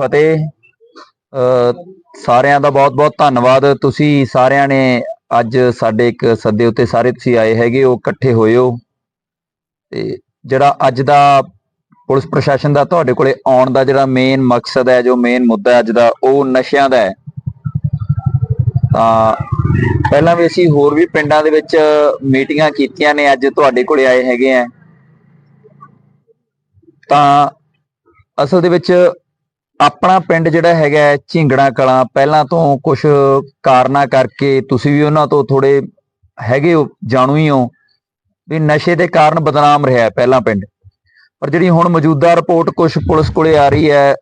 ਫਤਿਹ। ਅ, ਸਾਰਿਆਂ ਦਾ ਬਹੁਤ-ਬਹੁਤ ਧੰਨਵਾਦ। ਤੁਸੀਂ ਸਾਰਿਆਂ ਨੇ ਅੱਜ ਸਾਡੇ ਇੱਕ ਸੱਦੇ ਉੱਤੇ ਸਾਰੇ ਤੁਸੀਂ ਆਏ ਹੈਗੇ ਹੋ ਇਕੱਠੇ ਹੋਏ ਹੋ। ਤੇ ਜਿਹੜਾ ਅੱਜ ਦਾ ਪੁਲਿਸ ਪ੍ਰਸ਼ਾਸਨ ਦਾ ਤੁਹਾਡੇ ਕੋਲੇ ਆਉਣ ਦਾ ਜਿਹੜਾ ਮੇਨ ਮਕਸਦ ਹੈ ਜੋ ਮੇਨ ਮੁੱਦਾ ਅੱਜ ਦਾ ਉਹ ਨਸ਼ਿਆਂ ਦਾ ਹੈ। ਤਾਂ ਪਹਿਲਾਂ ਵੀ ਅਸੀਂ ਹੋਰ ਵੀ ਪਿੰਡਾਂ ਦੇ ਵਿੱਚ ਮੀਟਿੰਗਾਂ ਕੀਤੀਆਂ ਨੇ ਅੱਜ ਤੁਹਾਡੇ ਕੋਲੇ ਆਏ ਹੈਗੇ ਆ। ਤਾਂ ਅਸਲ ਦੇ ਵਿੱਚ ਆਪਣਾ ਪਿੰਡ ਜਿਹੜਾ ਹੈਗਾ ਹੈ, ਝਿੰਗੜਾ ਕਲਾਂ ਪਹਿਲਾਂ ਤੋਂ ਕੁਝ ਕਾਰਨਾਂ ਕਰਕੇ ਤੁਸੀਂ ਵੀ ਉਹਨਾਂ ਤੋਂ ਥੋੜੇ ਹੈਗੇ ਹੋ ਜਾਣੂ ਹੀ ਹੋ ਵੀ ਨਸ਼ੇ ਦੇ ਕਾਰਨ ਬਦਨਾਮ ਰਿਹਾ ਪਹਿਲਾਂ ਪਿੰਡ। ਪਰ ਜਿਹੜੀ ਹੁਣ ਮੌਜੂਦਾ ਰਿਪੋਰਟ ਕੁਝ ਪੁਲਿਸ ਕੋਲੇ ਆ ਰਹੀ ਹੈ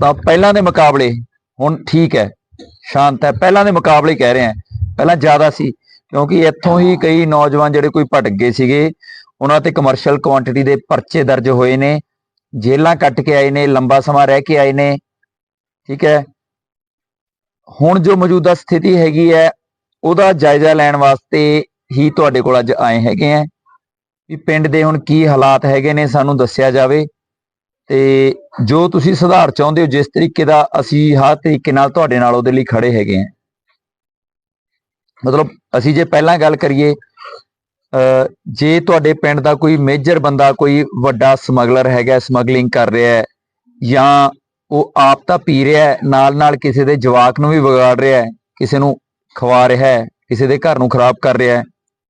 ਤਾਂ ਪਹਿਲਾਂ ਦੇ ਮੁਕਾਬਲੇ ਹੁਣ ਠੀਕ ਹੈ ਸ਼ਾਂਤ ਹੈ। ਪਹਿਲਾਂ ਦੇ ਮੁਕਾਬਲੇ ਕਹਿ ਰਹੇ ਹਾਂ ਪਹਿਲਾਂ ਜ਼ਿਆਦਾ ਸੀ ਕਿਉਂਕਿ ਇੱਥੋਂ ਹੀ ਕਈ ਨੌਜਵਾਨ ਜਿਹੜੇ ਕੋਈ ਭਟਕ ਗਏ ਸੀਗੇ ਉਹਨਾਂ ਤੇ ਕਮਰਸ਼ੀਅਲ ਕੁਆਂਟੀਟੀ ਦੇ ਪਰਚੇ ਦਰਜ ਹੋਏ ਨੇ। ਜੇਲਾਂ ਕੱਟ ਕੇ ਆਏ ਨੇ, ਲੰਬਾ ਸਮਾਂ ਰਹਿ ਕੇ ਆਏ ਨੇ, ਠੀਕ ਹੈ। ਹੁਣ ਜੋ ਮੌਜੂਦਾ ਸਥਿਤੀ ਹੈਗੀ ਹੈ, ਉਹਦਾ ਜਾਇਜ਼ਾ ਲੈਣ ਵਾਸਤੇ ਹੀ ਤੁਹਾਡੇ ਕੋਲ ਅੱਜ ਆਏ ਹੈਗੇ ਆ। ਵੀ ਪਿੰਡ ਦੇ ਹੁਣ ਕੀ ਹਾਲਾਤ ਹੈਗੇ ਨੇ, ਸਾਨੂੰ ਦੱਸਿਆ ਜਾਵੇ। ਤੇ ਜੋ ਤੁਸੀਂ ਸੁਧਾਰ ਚਾਹੁੰਦੇ ਹੋ, ਜਿਸ ਤਰੀਕੇ ਦਾ ਅਸੀਂ ਹਰ ਤਰੀਕੇ ਨਾਲ ਤੁਹਾਡੇ ਨਾਲ ਉਹਦੇ ਲਈ ਖੜੇ ਹੈਗੇ ਆ। ਮਤਲਬ ਅਸੀਂ ਜੇ ਪਹਿਲਾਂ ਗੱਲ ਕਰੀਏ ਜੇ ਤੁਹਾਡੇ ਪਿੰਡ ਦਾ ਕੋਈ ਮੇਜਰ ਬੰਦਾ, ਕੋਈ ਵੱਡਾ ਸਮਗਲਰ ਹੈਗਾ ਸਮਗਲਿੰਗ ਕਰ ਰਿਹਾ ਹੈ ਜਾਂ ਉਹ ਆਪ ਤਾਂ ਪੀ ਰਿਹਾ ਹੈ ਨਾਲ ਨਾਲ ਕਿਸੇ ਦੇ ਜਵਾਕ ਨੂੰ ਵੀ ਵਿਗਾੜ ਰਿਹਾ ਹੈ, ਕਿਸੇ ਨੂੰ ਖਵਾ ਰਿਹਾ ਹੈ, ਕਿਸੇ ਦੇ ਘਰ ਨੂੰ ਖਰਾਬ ਕਰ ਰਿਹਾ ਹੈ,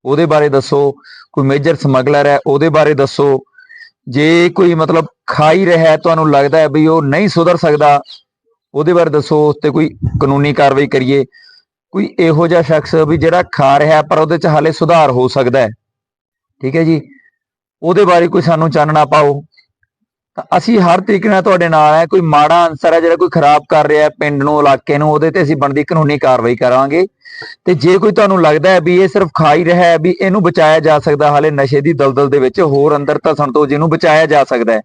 ਉਹਦੇ ਬਾਰੇ ਦੱਸੋ, ਕੋਈ ਮੇਜਰ ਸਮਗਲਰ ਹੈ, ਉਹਦੇ ਬਾਰੇ ਦੱਸੋ। ਜੇ ਕੋਈ ਮਤਲਬ ਖਾ ਹੀ ਰਿਹਾ ਤੁਹਾਨੂੰ ਲੱਗਦਾ ਹੈ ਵੀ ਉਹ ਨਹੀਂ ਸੁਧਰ ਸਕਦਾ, ਉਹਦੇ ਬਾਰੇ ਦੱਸੋ ਉਸ ਤੇ ਕੋਈ ਕਾਨੂੰਨੀ ਕਾਰਵਾਈ ਕਰੀਏ। ਕੋਈ ਇਹੋ ਜਿਹਾ ਸ਼ਖਸ ਵੀ ਜਿਹੜਾ ਖਾ ਰਿਹਾ ਪਰ ਉਹਦੇ 'ਚ ਹਾਲੇ ਸੁਧਾਰ ਹੋ ਸਕਦਾ ਹੈ। ਠੀਕ ਹੈ ਜੀ? ਉਹਦੇ ਬਾਰੇ ਕੋਈ ਸਾਨੂੰ ਚਾਨਣਾ ਪਾਓ। ਤਾਂ ਅਸੀਂ ਹਰ ਤਰੀਕੇ ਨਾਲ ਤੁਹਾਡੇ ਨਾਲ ਹੈ। ਕੋਈ ਮਾੜਾ ਅਨਸਰ ਹੈ, ਜਿਹੜਾ ਕੋਈ ਖਰਾਬ ਕਰ ਰਿਹਾ ਹੈ ਪਿੰਡ ਨੂੰ, ਇਲਾਕੇ ਨੂੰ, ਉਹਦੇ ਤੇ ਅਸੀਂ ਬਣਦੀ ਕਾਨੂੰਨੀ ਕਾਰਵਾਈ ਕਰਾਂਗੇ। ਤੇ ਜੇ ਕੋਈ ਤੁਹਾਨੂੰ ਲੱਗਦਾ ਹੈ ਵੀ ਇਹ ਸਿਰਫ ਖਾ ਹੀ ਰਿਹਾ ਹੈ, ਵੀ ਇਹਨੂੰ ਬਚਾਇਆ ਜਾ ਸਕਦਾ, ਹਾਲੇ ਨਸ਼ੇ ਦੀ ਦਲਦਲ ਦੇ ਵਿੱਚ ਹੋਰ ਅੰਦਰ ਧਸਣ ਤੋਂ ਜਿਹਨੂੰ ਬਚਾਇਆ ਜਾ ਸਕਦਾ ਹੈ,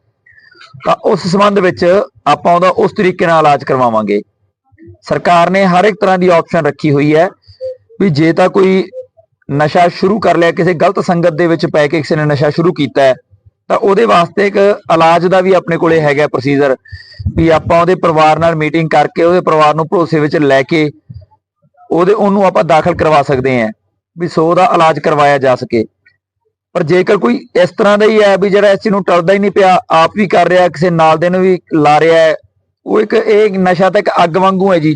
ਤਾਂ ਉਸ ਸੰਬੰਧ ਵਿੱਚ ਆਪਾਂ ਉਹਦਾ ਉਸ ਤਰੀਕੇ ਨਾਲ ਇਲਾਜ ਕਰਵਾਵਾਂਗੇ। ਸਰਕਾਰ ਨੇ ਹਰ ਇੱਕ ਤਰ੍ਹਾਂ ਦੀ ਆਪਸ਼ਨ ਰੱਖੀ ਹੋਈ ਹੈ ਵੀ ਜੇ ਤਾਂ ਕੋਈ ਨਸ਼ਾ ਸ਼ੁਰੂ ਕਰ ਲਿਆ, ਕਿਸੇ ਗਲਤ ਸੰਗਤ ਦੇ ਵਿੱਚ ਪੈ ਕੇ ਕਿਸੇ ਨੇ ਨਸ਼ਾ ਸ਼ੁਰੂ ਕੀਤਾ ਹੈ, ਤਾਂ ਉਹਦੇ ਵਾਸਤੇ ਇੱਕ ਇਲਾਜ ਦਾ ਵੀ ਆਪਣੇ ਕੋਲੇ ਹੈਗਾ ਪ੍ਰੋਸੀਜਰ ਵੀ ਆਪਾਂ ਉਹਦੇ ਪਰਿਵਾਰ ਨਾਲ ਮੀਟਿੰਗ ਕਰਕੇ ਉਹਦੇ ਪਰਿਵਾਰ ਨੂੰ ਭਰੋਸੇ ਵਿੱਚ ਲੈ ਕੇ ਉਹਦੇ, ਉਹਨੂੰ ਆਪਾਂ ਦਾਖਲ ਕਰਵਾ ਸਕਦੇ ਹਾਂ ਵੀ ਸੋ ਉਹਦਾ ਇਲਾਜ ਕਰਵਾਇਆ ਜਾ ਸਕੇ। ਪਰ ਜੇਕਰ ਕੋਈ ਇਸ ਤਰ੍ਹਾਂ ਦਾ ਹੀ ਹੈ ਵੀ ਜਿਹੜਾ ਇਸ ਚੀਜ਼ ਨੂੰ ਟਲਦਾ ਹੀ ਨਹੀਂ ਪਿਆ, ਆਪ ਵੀ ਕਰ ਰਿਹਾ, ਕਿਸੇ ਨਾਲ ਦੇ ਨੂੰ ਵੀ ਲਾ ਰਿਹਾ ਹੈ ਉਹ ਇੱਕ ਇਹ ਨਸ਼ਾ ਤਾਂ ਇੱਕ ਅੱਗ ਵਾਂਗੂ ਹੈ ਜੀ।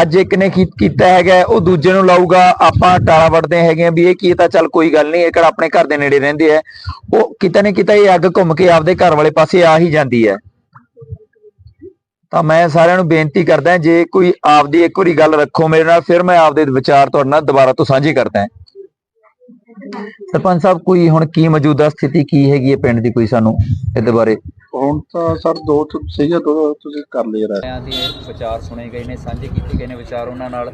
ਅੱਜ ਇੱਕ ਨੇ ਕੀਤਾ ਹੈਗਾ, ਉਹ ਦੂਜੇ ਨੂੰ ਲਾਊਗਾ, ਆਪਾਂ ਟਾਲਾ ਵੜਦੇ ਹੈਗੇ ਵੀ ਇਹ ਕੀ ਤਾਂ ਚੱਲ ਕੋਈ ਗੱਲ ਨਹੀਂ, ਇਹ ਕਿਹੜਾ ਆਪਣੇ ਘਰ ਦੇ ਨੇੜੇ ਰਹਿੰਦੇ ਆ। ਉਹ ਕਿਤੇ ਨਾ ਕਿਤੇ ਇਹ ਅੱਗ ਘੁੰਮ ਕੇ ਆਪਦੇ ਘਰ ਵਾਲੇ ਪਾਸੇ ਆ ਹੀ ਜਾਂਦੀ ਹੈ। ਤਾਂ ਮੈਂ ਸਾਰਿਆਂ ਨੂੰ ਬੇਨਤੀ ਕਰਦਾ, ਜੇ ਕੋਈ ਆਪਦੀ ਇੱਕ ਵਾਰੀ ਗੱਲ ਰੱਖੋ ਮੇਰੇ ਨਾਲ, ਫਿਰ ਮੈਂ ਆਪਦੇ ਵਿਚਾਰ ਤੁਹਾਡੇ ਨਾਲ ਦੁਬਾਰਾ ਤੋਂ ਸਾਂਝੇ ਕਰਦਾ ਸਰਪੰਚ ਸਾਹਿਬ, ਕੋਈ ਹੁਣ ਕੀ ਮੌਜੂਦਾ ਸਥਿਤੀ, ਕੀ ਹੈਗੀ ਹੈ ਪਿੰਡ ਦੀ ਕੋਈ ਸਾਨੂੰ ਇਹਦੇ ਬਾਰੇ? ਹੁਣ ਤਾਂ ਸਰ ਦੋ ਤੁ- ਸੀਗੇ ਦੋ ਤੁਸੀਂ ਕਰ ਲਿਆ ਰਾਏ। ਸਾਰਿਆਂ ਦੇ ਵਿਚਾਰ ਸੁਣੇ ਗਏ ਨੇ, ਸਾਂਝੇ ਕੀਤੇ ਗਏ ਨੇ ਵਿਚਾਰ ਉਹਨਾਂ ਨਾਲ,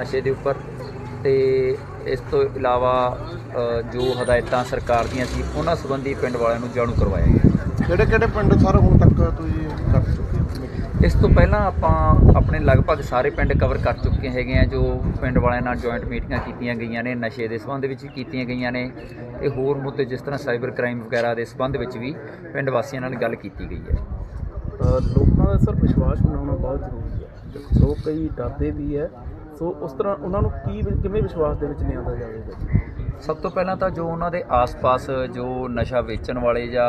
ਨਸ਼ੇ ਦੇ ਉੱਪਰ। ਤੇ ਇਸ ਤੋਂ ਇਲਾਵਾ ਜੋ ਹਦਾਇਤਾਂ ਸਰਕਾਰ ਦੀਆਂ ਸੀ ਉਹਨਾਂ ਸੰਬੰਧੀ ਪਿੰਡ ਵਾਲਿਆਂ ਨੂੰ ਜਾਣੂ ਕਰਵਾਇਆ ਗਿਆ। ਕਿਹੜੇ ਕਿਹੜੇ ਪਿੰਡ ਸਰ ਹੁਣ ਤੱਕ ਤੁਸੀਂ ਕਰ ਚੁੱਕੇ? ਇਸ ਤੋਂ ਪਹਿਲਾਂ ਆਪਾਂ ਆਪਣੇ ਲਗਭਗ ਸਾਰੇ ਪਿੰਡ ਕਵਰ ਕਰ ਚੁੱਕੇ ਹੈਗੇ ਆ ਜੋ ਪਿੰਡ ਵਾਲਿਆਂ ਨਾਲ ਜੁਆਇੰਟ ਮੀਟਿੰਗਾਂ ਕੀਤੀਆਂ ਗਈਆਂ ਨੇ ਨਸ਼ੇ ਦੇ ਸੰਬੰਧ ਵਿੱਚ ਵੀ ਕੀਤੀਆਂ ਗਈਆਂ ਨੇ ਤੇ ਹੋਰ ਮੁੱਦੇ ਜਿਸ ਤਰ੍ਹਾਂ ਸਾਈਬਰ ਕ੍ਰਾਈਮ ਵਗੈਰਾ ਦੇ ਸੰਬੰਧ ਵਿੱਚ ਵੀ ਪਿੰਡ ਵਾਸੀਆਂ ਨਾਲ ਗੱਲ ਕੀਤੀ ਗਈ ਹੈ। ਲੋਕਾਂ ਦਾ ਸਰ ਵਿਸ਼ਵਾਸ ਬਣਾਉਣਾ ਬਹੁਤ ਜ਼ਰੂਰੀ ਹੈ। ਸੋ ਕਈ ਡਰਦੇ ਵੀ ਹੈ ਸੋ ਉਸ ਤਰ੍ਹਾਂ ਉਹਨਾਂ ਨੂੰ ਕੀ ਕਿਵੇਂ ਵਿਸ਼ਵਾਸ ਦੇ ਵਿੱਚ ਲਿਆਂਦਾ ਜਾਵੇਗਾ ਸਭ ਤੋਂ ਪਹਿਲਾਂ ਤਾਂ ਜੋ ਉਹਨਾਂ ਦੇ ਆਸ-ਪਾਸ ਜੋ ਨਸ਼ਾ ਵੇਚਣ ਵਾਲੇ ਜਾਂ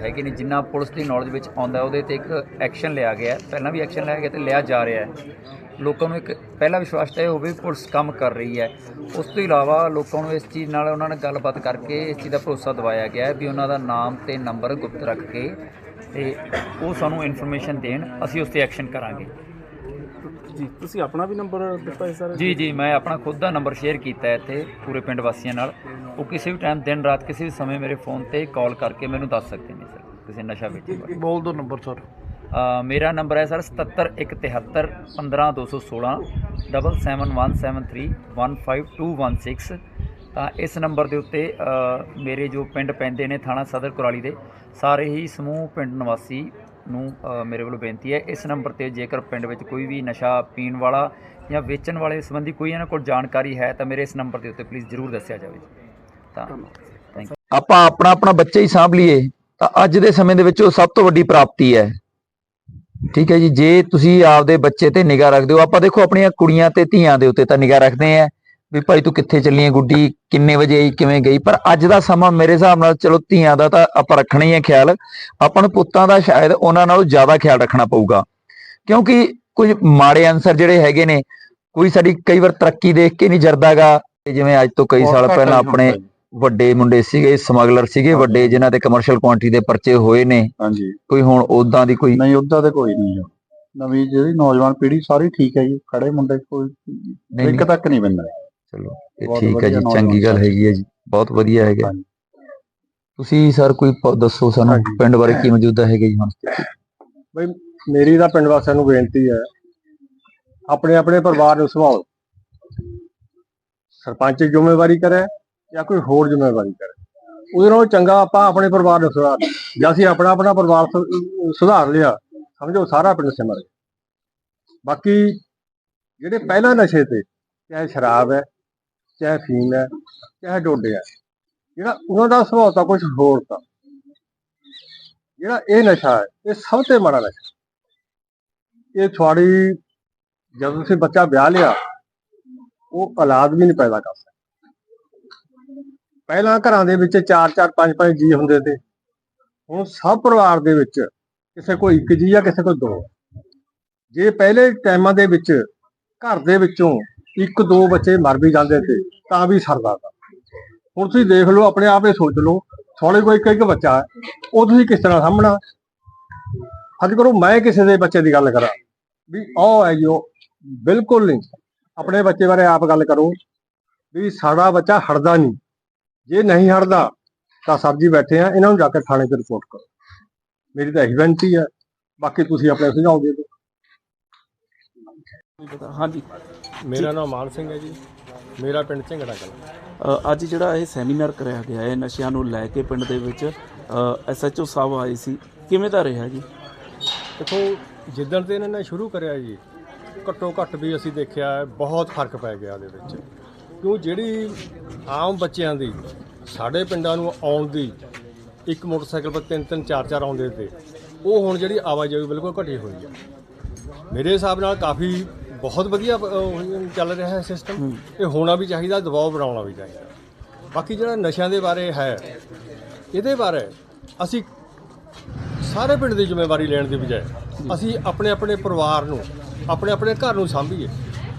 ਹੈਗੇ ਨੇ, ਜਿੰਨਾ ਪੁਲਿਸ ਦੀ ਨੌਲੇਜ ਵਿੱਚ ਆਉਂਦਾ ਉਹਦੇ ਤੇ ਇੱਕ ਐਕਸ਼ਨ ਲਿਆ ਗਿਆ ਪਹਿਲਾਂ ਵੀ ਐਕਸ਼ਨ ਲਿਆ ਗਿਆ ਤੇ ਲਿਆ ਜਾ ਰਿਹਾ ਹੈ। ਲੋਕਾਂ ਨੂੰ ਇੱਕ ਪਹਿਲਾ ਵਿਸ਼ਵਾਸ ਤਾਂ ਇਹ ਹੋਵੇ ਪੁਲਿਸ ਕੰਮ ਕਰ ਰਹੀ ਹੈ। ਉਸ ਤੋਂ ਇਲਾਵਾ ਲੋਕਾਂ ਨੂੰ ਇਸ ਚੀਜ਼ ਨਾਲ ਉਹਨਾਂ ਨਾਲ ਗੱਲਬਾਤ ਕਰਕੇ ਇਸ ਚੀਜ਼ ਦਾ ਭਰੋਸਾ ਦਿਵਾਇਆ ਗਿਆ ਵੀ ਉਹਨਾਂ ਦਾ ਨਾਮ ਤੇ ਨੰਬਰ ਗੁਪਤ ਰੱਖ ਕੇ ਤੇ ਉਹ ਸਾਨੂੰ ਇਨਫੋਰਮੇਸ਼ਨ ਦੇਣ, ਅਸੀਂ ਉਸ ਤੇ ਐਕਸ਼ਨ ਕਰਾਂਗੇ। ਜੀ ਤੁਸੀਂ ਆਪਣਾ ਵੀ ਨੰਬਰ ਦਿੱਤਾ ਹੈ ਸਰ? ਜੀ ਜੀ ਮੈਂ ਆਪਣਾ ਖੁਦ ਦਾ ਨੰਬਰ ਸ਼ੇਅਰ ਕੀਤਾ ਹੈ ਇੱਥੇ ਪੂਰੇ ਪਿੰਡ ਵਾਸੀਆਂ ਨਾਲ। ਉਹ ਕਿਸੇ ਵੀ ਟਾਈਮ ਦਿਨ ਰਾਤ ਕਿਸੇ ਵੀ ਸਮੇਂ ਮੇਰੇ ਫੋਨ ਤੇ ਕਾਲ ਕਰਕੇ ਮੈਨੂੰ ਦੱਸ ਸਕਦੇ ਨੇ ਸਰ ਕਿਸੇ ਨਸ਼ਾ ਵੇਚਣ ਬਾਰੇ। ਬੋਲ ਦੋ ਨੰਬਰ ਸਰ ਅ, ਮੇਰਾ ਨੰਬਰ ਹੈ ਸਰ 7717 15216 7717315216 ਤਾਂ ਇਸ ਨੰਬਰ ਦੇ ਉੱਤੇ ਅ, ਮੇਰੇ ਜੋ ਪਿੰਡ ਪੈਂਦੇ ਨੇ ਥਾਣਾ ਸਦਰ ਕੁਰਾਲੀ ਦੇ ਸਾਰੇ ਹੀ ਸਮੂਹ ਪਿੰਡ ਨਿਵਾਸੀ ਨੂੰ ਮੇਰੇ ਵੱਲੋਂ ਬੇਨਤੀ ਹੈ, ਇਸ ਨੰਬਰ ਤੇ ਜੇਕਰ ਪਿੰਡ ਵਿੱਚ ਕੋਈ ਵੀ ਨਸ਼ਾ ਪੀਣ ਵਾਲਾ ਜਾਂ ਵੇਚਣ ਵਾਲੇ ਸੰਬੰਧੀ ਕੋਈ ਇਹਨਾਂ ਕੋਲ ਜਾਣਕਾਰੀ ਹੈ, ਤਾਂ ਮੇਰੇ ਇਸ ਨੰਬਰ ਦੇ ਉੱਤੇ ਪਲੀਜ਼ ਜ਼ਰੂਰ ਦੱਸਿਆ ਜਾਵੇ ਤਾਂ ਥੈਂਕ ਯੂ ਆਪਾਂ ਆਪਣਾ ਆਪਣਾ ਬੱਚਾ ਹੀ ਸਾਂਭ ਲਈਏ, ਤਾਂ ਅੱਜ ਦੇ ਸਮੇਂ ਦੇ ਵਿੱਚ ਉਹ ਸਭ ਤੋਂ ਵੱਡੀ ਪ੍ਰਾਪਤੀ ਹੈ। ਠੀਕ ਹੈ ਜੀ, ਜੇ ਤੁਸੀਂ ਆਪਦੇ ਬੱਚੇ ਤੇ ਨਿਗਾਹ ਰੱਖਦੇ ਹੋ, ਆਪਾਂ ਦੇਖੋ ਆਪਣੀਆਂ ਕੁੜੀਆਂ ਤੇ ਧੀਆਂ ਦੇ ਉੱਤੇ ਤਾਂ ਨਿਗਾਹ ਰੱਖਦੇ ਆ ਵੀ ਭਾਈ ਤੂੰ ਕਿੱਥੇ ਚੱਲੀ ਹੈ ਗੁੱਡੀ? ਕਿੰਨੇ ਵਜੇ ਆਈ? ਕਿਵੇਂ ਗਈ? ਪਰ ਅੱਜ ਦਾ ਸਮਾਂ ਮੇਰੇ ਹਿਸਾਬ ਨਾਲ ਚਲੋ ਧੀਆਂ ਦਾ ਤਾਂ ਆਪਾਂ ਰੱਖਣਾ ਹੀ ਹੈ ਖਿਆਲ। ਆਪਾਂ ਨੂੰ ਪੁੱਤਾਂ ਦਾ ਸ਼ਾਇਦ ਉਹਨਾਂ ਨਾਲੋਂ ਜ਼ਿਆਦਾ ਖਿਆਲ ਰੱਖਣਾ ਪਊਗਾ। ਕਿਉਂਕਿ ਕੁਝ ਮਾੜੇ ਅਨਸਰ ਜਿਹੜੇ ਹੈਗੇ ਨੇ ਕੋਈ ਸਾਡੀ ਕਈ ਵਾਰ ਤਰੱਕੀ ਦੇਖ ਕੇ ਨਹੀਂ ਜਰਦਾਗਾ। ਜਿਵੇਂ ਅੱਜ ਤੋਂ ਕਈ ਸਾਲ ਪਹਿਲਾਂ ਆਪਣੇ ਵੱਡੇ ਮੁੰਡੇ ਸੀਗੇ ਸਮਗਲਰ ਸੀਗੇ। ਵੱਡੇ ਜਿਨ੍ਹਾਂ ਦੇ ਕਮਰਸ਼ੀਅਲ ਕੁਆਂਟੀਟੀ ਦੇ ਪਰਚੇ ਹੋਏ ਨੇ। ਹਾਂਜੀ। ਕੋਈ ਹੁਣ ਉਦਾਂ ਦੀ ਕੋਈ ਨਹੀਂ ਉਦਾਂ ਤੇ ਕੋਈ ਨਹੀਂ। ਨਵੀਂ ਜਿਹੜੀ ਨੌਜਵਾਨ ਪੀੜ੍ਹੀ ਸਾਰੀ ਠੀਕ ਹੈ ਜੀ ਖੜੇ ਮੁੰਡੇ ਕੋਈ ਇੱਕ ਤੱਕ ਨਹੀਂ ਬੰਦਾ ਚਲੋ ਇਹ ਬਹੁਤ ਠੀਕ ਹੈ ਵਧੀਆ ਜੀ ਚੰਗੀ ਗੱਲ। ਹੈਗੀ ਹੈ ਜੀ ਬਹੁਤ ਵਧੀਆ ਹੈਗਾ ਹਾਂਜੀ। ਤੁਸੀਂ ਸਰ ਕੋਈ ਪ- ਦੱਸੋ ਸਾਨੂੰ ਹਾਂਜੀ। ਪਿੰਡ ਬਾਰੇ ਕੀ ਮੌਜੂਦਾ ਹੈਗਾ ਜੀ ਹੁਣ ਬਈ ਮੇਰੀ ਤਾਂ ਪਿੰਡ ਵਾਸੀਆਂ ਨੂੰ ਬੇਨਤੀ ਹੈ ਆਪਣੇ ਆਪਣੇ ਪਰਿਵਾਰ ਨੂੰ ਸੰਭਾਲੋ ਸਰਪੰਚ ਜ਼ਿੰਮੇਵਾਰੀ ਕਰੇ ਜਾਂ ਕੋਈ ਹੋਰ ਜ਼ਿੰਮੇਵਾਰੀ ਕਰੇ ਉਹਦੇ ਨਾਲੋਂ ਚੰਗਾ ਆਪਾਂ ਆਪਣੇ ਪਰਿਵਾਰ ਨੂੰ ਸੁਧਾਰ ਲਈਏ। ਜੇ ਅਸੀਂ ਆਪਣਾ ਆਪਣਾ ਪਰਿਵਾਰ ਸੁ- ਸੁਧਾਰ ਲਿਆ ਸਮਝੋ ਸਾਰਾ ਪਿੰਡ ਸਿਮਰ ਗਿਆ ਬਾਕੀ ਜਿਹੜੇ ਪਹਿਲਾਂ ਨਸ਼ੇ ਤੇ ਚਾਹੇ ਸ਼ਰਾਬ ਹੈ ਚਾਹੇ ਫੀਮ ਹੈ, ਚਾਹੇ ਡੋਡੇ ਹੈ। ਜਿਹੜਾ ਉਹਨਾਂ ਦਾ ਸੁਭਾਅ ਤਾਂ ਕੁਝ ਹੋਰ ਤਾਂ। ਜਿਹੜਾ ਇਹ ਨਸ਼ਾ ਹੈ, ਇਹ ਸਭ ਤੋਂ ਮਾੜਾ ਨਸ਼ਾ। ਇਹ ਤੁਹਾਡੀ ਜਦੋਂ ਤੁਸੀਂ ਬੱਚਾ ਵਿਆਹ ਲਿਆ, ਉਹ ਔਲਾਦ ਵੀ ਨਹੀਂ ਪੈਦਾ ਕਰ ਸਕਦਾ। ਪਹਿਲਾਂ ਘਰਾਂ ਦੇ ਵਿੱਚ 4-4 5-5 ਜੀ ਹੁੰਦੇ ਤੇ ਹੁਣ ਸਭ ਪਰਿਵਾਰ ਦੇ ਵਿੱਚ ਕਿਸੇ ਕੋਲ ਇੱਕ ਜੀ ਆ ਕਿਸੇ ਕੋਲ ਦੋ। ਜੇ ਪਹਿਲੇ ਟਾਈਮਾਂ ਦੇ ਵਿੱਚ ਘਰ ਦੇ ਵਿੱਚੋਂ ਇੱਕ ਦੋ ਬੱਚੇ ਮਰ ਵੀ ਜਾਂਦੇ ਤੇ ਤਾਂ ਵੀ ਸਰਦਾ ਤਾ। ਹੁਣ ਤੁਸੀਂ ਦੇਖ ਲਓ, ਆਪਣੇ ਆਪ ਹੀ ਸੋਚ ਲਓ ਤੁਹਾਡੇ ਕੋਲ ਇੱਕ ਇੱਕ ਬੱਚਾ ਹੈ, ਉਹ ਤੁਸੀਂ ਕਿਸ ਤਰ੍ਹਾਂ ਸਾਹਮਣਾ ਅੱਜ ਕਰੋ, ਮੈਂ ਕਿਸੇ ਦੇ ਬੱਚੇ ਦੀ ਗੱਲ ਕਰਾਂ। ਵੀ ਉਹ ਹੈ ਜੋ ਬਿਲਕੁਲ ਨਹੀਂ। ਆਪਣੇ ਬੱਚੇ ਬਾਰੇ ਆਪ ਗੱਲ ਕਰੋ, ਵੀ ਸਾਡਾ ਬੱਚਾ ਹਟਦਾ ਨਹੀਂ। ਜੇ ਨਹੀਂ ਹਟਦਾ, ਤਾਂ ਸਬਜੀ ਬੈਠੇ ਆ, ਇਹਨਾਂ ਨੂੰ ਜਾ ਕੇ ਥਾਣੇ 'ਚ ਰਿਪੋਰਟ ਕਰੋ। ਮੇਰੀ ਤਾਂ ਇਹੀ ਬੇਨਤੀ ਹੈ। ਬਾਕੀ ਤੁਸੀਂ ਆਪਣੇ ਸੁਝਾਅ ਦਿਓ। ਹਾਂਜੀ। ਮੇਰਾ ਨਾਮ ਮਾਨ ਸਿੰਘ ਹੈ ਜੀ। ਮੇਰਾ ਪਿੰਡ ਝਿੰਗੜਾ ਕਲਾਂ। ਅ, ਅੱਜ ਜਿਹੜਾ ਇਹ ਸੈਮੀਨਾਰ ਕਰਿਆ ਗਿਆ ਹੈ ਨਸ਼ਿਆਂ ਨੂੰ ਲੈ ਕੇ ਪਿੰਡ ਦੇ ਵਿੱਚ ਐਸਐਚਓ ਸਾਹਿਬ ਆਏ ਸੀ। ਕਿਵੇਂ ਦਾ ਰਿਹਾ ਜੀ? ਦੇਖੋ ਜਿੱਦਣ ਤੇ ਇਹਨਾਂ ਨੇ ਸ਼ੁਰੂ ਕਰਿਆ ਜੀ ਘੱਟੋ ਘੱਟ ਵੀ ਅਸੀਂ ਦੇਖਿਆ ਹੈ, ਬਹੁਤ ਫ਼ਰਕ ਪੈ ਗਿਆ ਉਹਦੇ ਵਿੱਚ। ਕਿਉਂ ਜਿਹੜੀ ਆਮ ਬੱਚਿਆਂ ਦੀ ਸਾਡੇ ਪਿੰਡਾਂ ਨੂੰ ਆਉਣ ਦੀ ਇੱਕ ਮੋਟਰਸਾਈਕਲ 'ਤੇ ਤਿੰਨ ਤਿੰਨ ਚਾਰ ਚਾਰ ਆਉਂਦੇ ਤੇ ਉਹ ਹੁਣ ਜਿਹੜੀ ਆਵਾਜਾਈ ਬਿਲਕੁਲ ਘਟੀ ਹੋਈ ਹੈ। ਮੇਰੇ ਹਿਸਾਬ ਨਾਲ ਕਾਫੀ ਬਹੁਤ ਵਧੀਆ ਅਹ, ਚੱਲ ਰਿਹਾ ਹੈ ਸਿਸਟਮ ਇਹ ਹੋਣਾ ਵੀ ਚਾਹੀਦਾ ਦਬਾਅ ਬਣਾਉਣਾ ਵੀ ਚਾਹੀਦਾ। ਬਾਕੀ ਜਿਹੜਾ ਨਸ਼ਿਆਂ ਦੇ ਬਾਰੇ ਹੈ ਇਹਦੇ ਬਾਰੇ ਅਸੀਂ ਸਾਰੇ ਪਿੰਡ ਦੀ ਜ਼ਿੰਮੇਵਾਰੀ ਲੈਣ ਦੀ ਬਜਾਏ ਅਸੀਂ ਆਪਣੇ ਆਪਣੇ ਪਰਿਵਾਰ ਨੂੰ ਆਪਣੇ ਆਪਣੇ ਘਰ ਨੂੰ ਸਾਂਭੀਏ।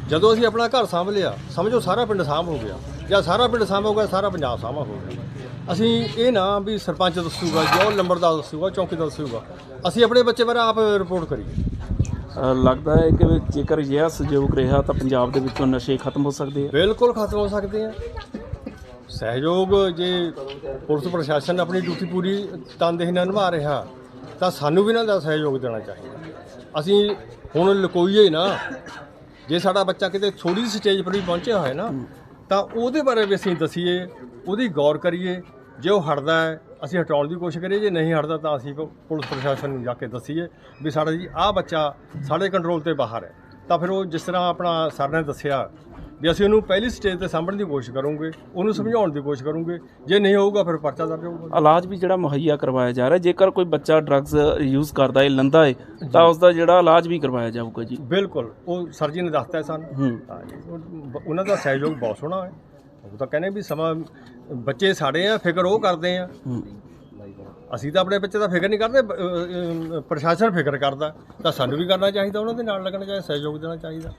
ਜਦੋਂ ਅਸੀਂ ਆਪਣਾ ਘਰ ਸਾਂਭ ਲਿਆ ਸਮਝੋ ਸਾਰਾ ਪਿੰਡ ਸਾਂਭ ਹੋ ਗਿਆ ਜਾਂ ਸਾਰਾ ਪਿੰਡ ਸਾਂਭ ਹੋ ਗਿਆ ਸਾਰਾ ਪੰਜਾਬ ਸਾਂਭ ਹੋ ਗਿਆ। ਅਸੀਂ ਇਹ ਨਾ ਵੀ ਸਰਪੰਚ ਦੱਸੂਗਾ ਜਾਂ ਉਹ ਲੰਬੜਦਾਰ ਦੱਸੂਗਾ ਚੌਕੀਦਾਰ ਦੱਸੂਗਾ। ਅਸੀਂ ਆਪਣੇ ਬੱਚੇ ਬਾਰੇ ਆਪ ਰਿਪੋਰਟ ਕਰੀਏ। ਲੱਗਦਾ ਹੈ ਕਿ ਜੇਕਰ ਅਜਿਹਾ ਸਹਿਯੋਗ ਰਿਹਾ ਤਾਂ ਪੰਜਾਬ ਦੇ ਵਿੱਚੋਂ ਨਸ਼ੇ ਖਤਮ ਹੋ ਸਕਦੇ ਆ। ਬਿਲਕੁਲ ਖਤਮ ਹੋ ਸਕਦੇ ਆ। ਸਹਿਯੋਗ ਜੇ ਪੁਲਿਸ ਪ੍ਰਸ਼ਾਸਨ ਆਪਣੀ ਡਿਊਟੀ ਪੂਰੀ ਤਨਦੇਹੀ ਨਾਲ ਨਿਭਾ ਰਿਹਾ, ਤਾਂ ਸਾਨੂੰ ਵੀ ਇਹਨਾਂ ਦਾ ਸਹਿਯੋਗ ਦੇਣਾ ਚਾਹੀਦਾ। ਅਸੀਂ ਹੁਣ ਲਕੋਈਏ ਨਾ, ਜੇ ਸਾਡਾ ਬੱਚਾ ਕਿਤੇ ਥੋੜੀ ਜਿਹੀ ਸਟੇਜ ਪਰ ਵੀ ਪਹੁੰਚਿਆ ਹੋਇਆ ਨਾ, ਤਾਂ ਉਹਦੇ ਬਾਰੇ ਵੀ ਅਸੀਂ ਦਸੀਏ, ਉਹਦੀ ਗੌਰ ਕਰੀਏ, ਜੇ ਉਹ ਹਟਦਾ ਹੈ ਅਸੀਂ ਹਟਾਉਣ ਦੀ ਕੋਸ਼ਿਸ਼ ਕਰੀਏ ਜੇ ਨਹੀਂ ਹਟਦਾ ਤਾਂ ਅਸੀਂ ਪੁਲਿਸ ਪ੍ਰਸ਼ਾਸਨ ਨੂੰ ਜਾ ਕੇ ਦਸੀਏ ਵੀ ਸਾਡਾ ਜੀ ਆਹ ਬੱਚਾ ਸਾਡੇ ਕੰਟਰੋਲ ਤੇ ਬਾਹਰ ਹੈ। ਤਾਂ ਫਿਰ ਉਹ ਜਿਸ ਤਰ੍ਹਾਂ ਆਪਣਾ ਸਰ ਨੇ ਦੱਸਿਆ ਵੀ ਅਸੀਂ ਉਹਨੂੰ ਪਹਿਲੀ ਸਟੇਜ ਤੇ ਸਾਂਭਣ ਦੀ ਕੋਸ਼ਿਸ਼ ਕਰੂੰਗੇ ਉਹਨੂੰ ਸਮਝਾਉਣ ਦੀ ਕੋਸ਼ਿਸ਼ ਕਰੂੰਗੇ ਜੇ ਨਹੀਂ ਹੋਊਗਾ ਫਿਰ ਪਰਚਾ ਦਰਜ ਹੋਊਗਾ। ਇਲਾਜ ਵੀ ਜਿਹੜਾ ਮੁਹੱਈਆ ਕਰਵਾਇਆ ਜਾ ਰਿਹਾ ਜੇਕਰ ਕੋਈ ਬੱਚਾ ਡਰੱਗਸ ਯੂਜ਼ ਕਰਦਾ ਹੈ ਲੰਦਾ ਹੈ ਤਾਂ ਉਸ ਦਾ ਜਿਹੜਾ ਇਲਾਜ ਵੀ ਕਰਵਾਇਆ ਜਾਊਗਾ ਜੀ। ਬਿਲਕੁਲ ਉਹ ਸਰ ਜੀ ਨੇ ਦੱਸਤਾ ਹੈ ਸਾਨੂੰ। ਉਹਨਾਂ ਦਾ ਸਹਿਯੋਗ ਬਹੁਤ ਸੋਹਣਾ ਹੈ। ਉਹ ਤਾਂ ਕਹਿੰਦੇ ਵੀ ਸਮਾਂ ਬੱਚੇ ਸਾਡੇ ਆ ਫਿਕਰ ਉਹ ਕਰਦੇ ਆ। ਅਸੀਂ ਤਾਂ ਆਪਣੇ ਬੱਚੇ ਦਾ ਫਿਕਰ ਨਹੀਂ ਕਰਦੇ ਪ੍ਰਸ਼ਾਸਨ ਫਿਕਰ ਕਰਦਾ। ਤਾਂ ਸਾਨੂੰ ਵੀ ਕਰਨਾ ਚਾਹੀਦਾ ਉਹਨਾਂ ਦੇ ਨਾਲ ਲੱਗਣਾ ਚਾਹੀਦਾ ਸਹਿਯੋਗ ਦੇਣਾ ਚਾਹੀਦਾ।